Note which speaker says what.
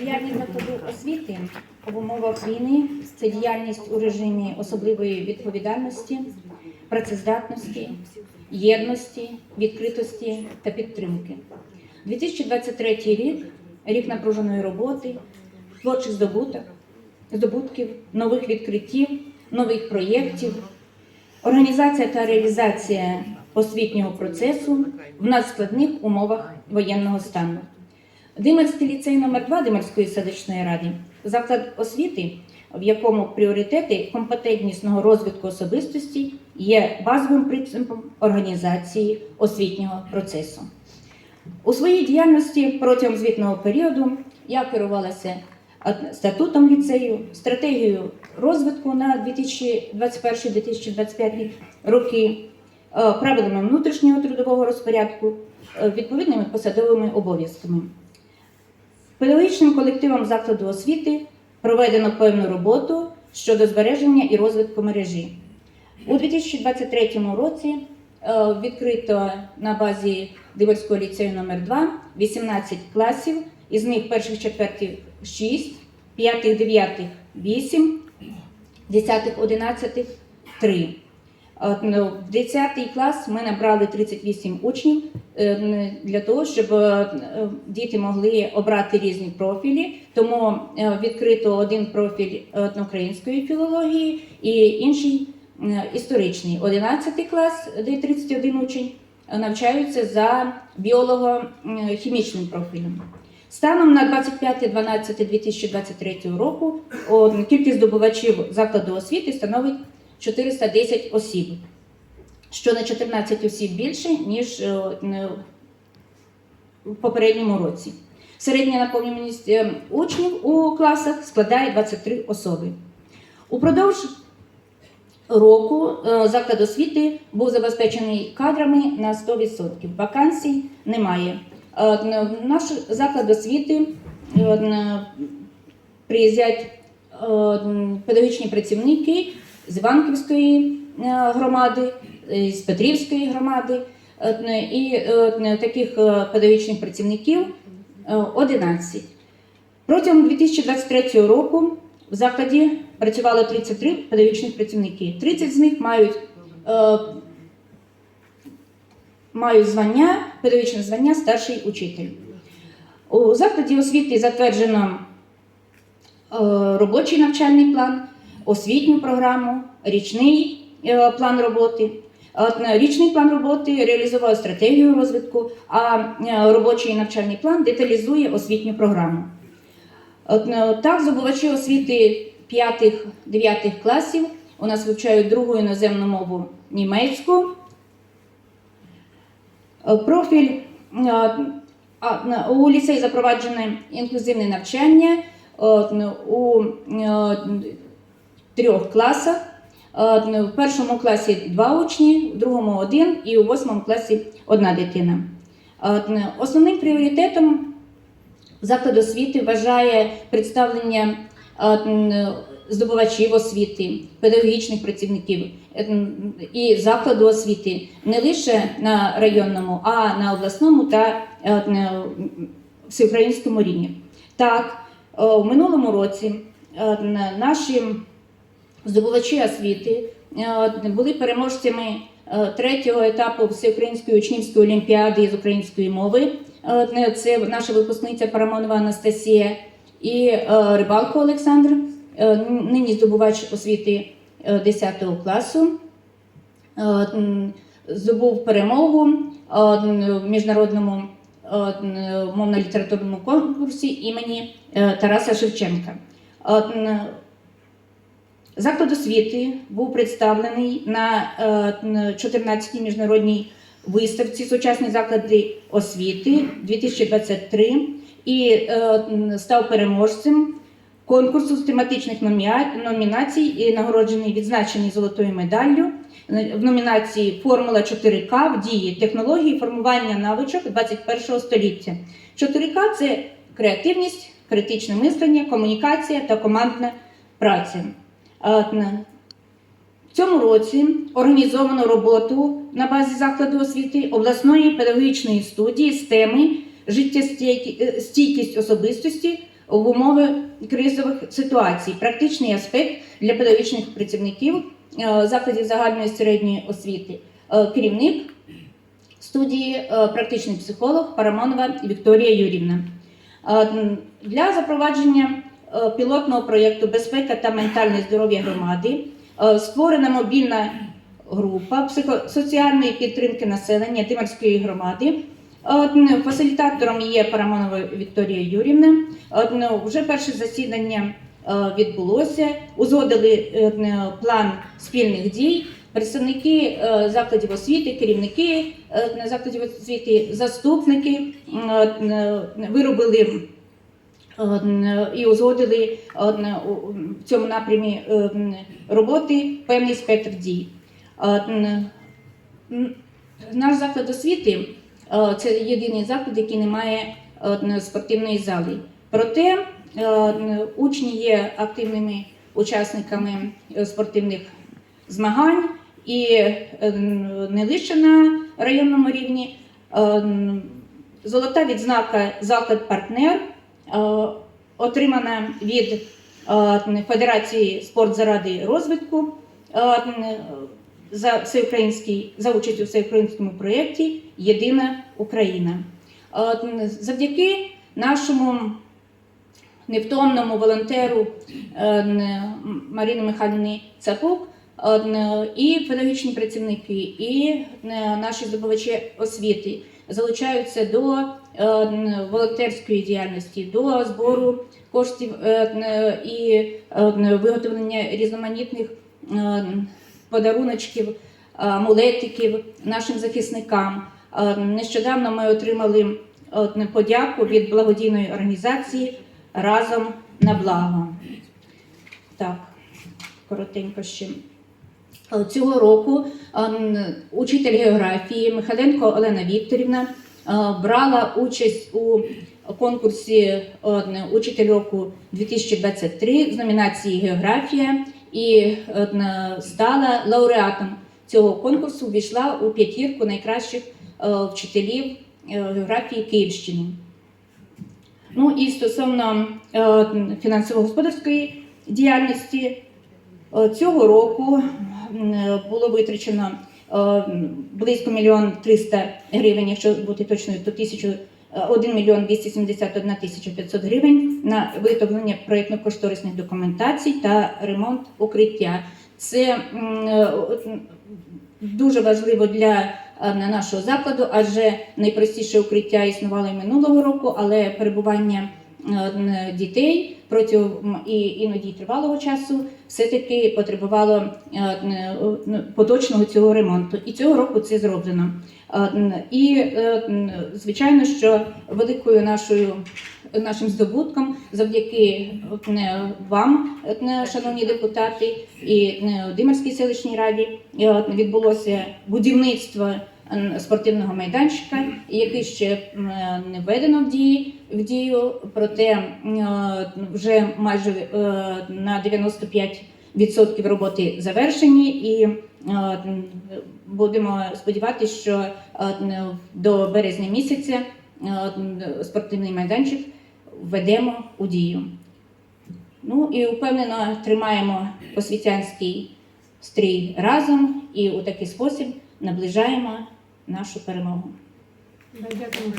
Speaker 1: Діяльність закладу освіти в умовах війни це діяльність у режимі особливої відповідальності, працездатності, єдності, відкритості та підтримки. 2023 рік рік напруженої роботи, творчих здобуток, здобутків, нових відкриттів, нових проєктів, організація та реалізація освітнього процесу в надскладних умовах воєнного стану. Димерський ліцей номер 2 Димерської селищної ради заклад освіти, в якому пріоритети компетентнісного розвитку особистості є базовим принципом організації освітнього процесу. У своїй діяльності протягом звітного періоду я керувалася статутом ліцею, стратегією розвитку на 2021-2025 роки, е, правилами внутрішнього трудового розпорядку, е, відповідними посадовими обов'язками. Педагогічним колективом закладу освіти проведено певну роботу щодо збереження і розвитку мережі. У 2023 році е, відкрито на базі Дивольського ліцею номер 2 18 класів, із них перших четвертих 6, п'ятих дев'ятих 8, десятих одинадцятих 3. Ну, В 10 клас ми набрали 38 учнів е, для того, щоб е, діти могли обрати різні профілі. Тому е, відкрито один профіль української філології і інший історичний. 11 клас, де 31 учень, навчаються за біолого-хімічним профілем. Станом на 25.12.2023 року кількість здобувачів закладу освіти становить 410 осіб, що на 14 осіб більше, ніж е, в попередньому році. Середня наповнюваність е, учнів у класах складає 23 особи. Упродовж року е, заклад освіти був забезпечений кадрами на 100%. Вакансій немає. Е, Наш заклад освіти е, приїздять е, педагогічні працівники з Іванківської е, громади, е, з Петрівської громади. І е, таких педагогічних працівників е, 11. Протягом 2023 року в закладі працювало 33 педагогічних працівники. 30 з них мають, мають звання, педагогічне звання старший учитель. У закладі освіти затверджено робочий навчальний план, освітню програму, річний е, план роботи. Е, Річний план роботи реалізував стратегію розвитку, а е, робочий навчальний план деталізує освітню програму. Е, так, здобувачі освіти 5-9 класів у нас вивчають другу іноземну мову німецьку. Е, Профіль е, у ліцеї запроваджене інклюзивне навчання у е, трьох класах. Е, В першому класі два учні, в другому один і у восьмому класі одна дитина. Ну, Основним пріоритетом заклад освіти вважає представлення е, здобувачів освіти, педагогічних працівників е, і закладу освіти не лише на районному, а на обласному та е, всеукраїнському рівні. Так, е, у минулому році е, н- наші здобувачі освіти е, були переможцями е, третього етапу Всеукраїнської учнівської олімпіади з української мови. Е, Це наша випускниця Парамонова Анастасія і Рибалко Олександр, нині здобувач освіти е, 10 класу. Здобув перемогу в міжнародному мовно-літературному конкурсі імені Тараса Шевченка. Е, Заклад освіти був представлений на е, 14-й міжнародній виставці Сучасні заклади освіти 2023 і е, став переможцем конкурсу з тематичних номінацій і нагороджений відзначений золотою медаллю е, в номінації Формула 4К в дії технології формування навичок 21 століття. 4К це креативність, критичне мислення, комунікація та командна праця. Е, В цьому році організовано роботу на базі закладу освіти обласної педагогічної студії з теми життєстійкість особистості в умови кризових ситуацій, практичний аспект для педагогічних працівників е, закладів загальної середньої освіти, Е, керівник студії, е, практичний психолог Парамонова Вікторія Юрівна. Е, Для запровадження е, пілотного проєкту Безпека та ментальне здоров'я громади е, створена мобільна група психосоціальної підтримки населення Тимирської громади. Фасилітатором є Парамонова Вікторія Юрівна. Ну, Вже перше засідання е, відбулося. Узгодили е, план спільних дій. Представники е, закладів освіти, керівники е, закладів освіти, заступники е, виробили е, і узгодили е, в цьому напрямі е, роботи певний спектр дій. Е, Наш заклад освіти е, це єдиний заклад, який не має е, спортивної зали. Проте е, учні є активними учасниками е, спортивних змагань і е, не лише на районному рівні. Е, Золота відзнака заклад партнер е, отримана від е, Федерації спорт заради розвитку е, за всеукраїнський за участь у всеукраїнському проєкті Єдина Україна. Е, Завдяки нашому невтомному волонтеру е, Маріни Михайлівни Цапук е, і педагогічні працівники, і е, наші здобувачі освіти залучаються до е, волонтерської діяльності, до збору коштів е, і е, виготовлення різноманітних подаруночків, амулетиків нашим захисникам. Нещодавно ми отримали подяку від благодійної організації разом на благо. Так, коротенько ще. Е, Цього року ем, учитель географії Михайленко Олена Вікторівна е, брала участь у конкурсі е, Учитель року 2023 з номінації Географія і стала лауреатом цього конкурсу, ввійшла у п'ятірку найкращих вчителів географії Київщини. Ну і стосовно фінансово-господарської діяльності, цього року було витрачено е, близько мільйон 300 гривень, якщо бути точною, то тисячу. е, 1 мільйон 271 тисяча 500 гривень на виготовлення проєктно-кошторисних документацій та ремонт укриття. Це е, дуже важливо для е, нашого закладу, адже найпростіше укриття існувало і минулого року, але перебування е, дітей протягом і іноді тривалого часу все-таки потребувало е, поточного цього ремонту. І цього року це зроблено. Е, І е, звичайно, що великою нашою нашим здобутком завдяки вам, шановні депутати, і не, Димирській селищній раді е, відбулося будівництво спортивного майданчика, який ще не введено в дії в дію, проте е, вже майже е, на 95% роботи завершені, і е, будемо сподіватися, що до березня місяця спортивний майданчик введемо у дію. Ну і впевнено тримаємо освітянський стрій разом і у такий спосіб наближаємо нашу перемогу.
Speaker 2: Дякую.